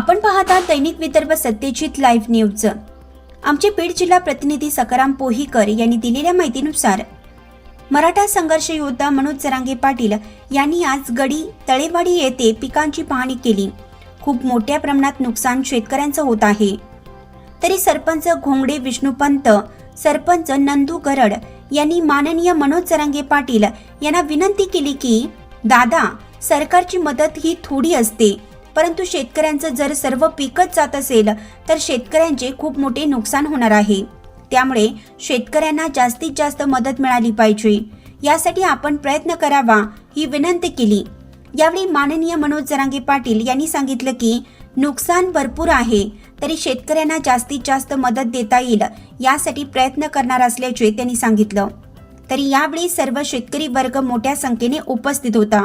आपण पाहता दैनिक Vidarbha Satyajit live news आमचे बीड जिल्हा प्रतिनिधी सकाराम पोहीकर यांनी दिलेल्या माहितीनुसार मराठा संघर्ष योद्धा मनोज जरांगे पाटील यांनी आज गडी तळेवाडी येथे पिकांची पाहणी केली. खूप मोठ्या प्रमाणात नुकसान शेतकऱ्यांचं होत आहे. तरी सरपंच घोंगडे विष्णुपंत सरपंच नंदू गरड यांनी माननीय मनोज जरांगे पाटील यांना विनंती केली की दादा सरकारची मदत ही थोडी असते. परंतु शेतकऱ्यांचं जर सर्व पिकच जात असेल तर शेतकऱ्यांचे खूप मोठे नुकसान होणार आहे. त्यामुळे शेतकऱ्यांना जास्तीत जास्त मदत मिळाली पाहिजे. यासाठी आपण प्रयत्न करावा ही विनंती केली. यावेळी माननीय मनोज जरांगे पाटील यांनी सांगितलं की नुकसान भरपूर आहे तरी शेतकऱ्यांना जास्तीत जास्त मदत देता येईल यासाठी प्रयत्न करणार असल्याचे त्यांनी सांगितलं. तरी यावेळी सर्व शेतकरी वर्ग मोठ्या संख्येने उपस्थित होता.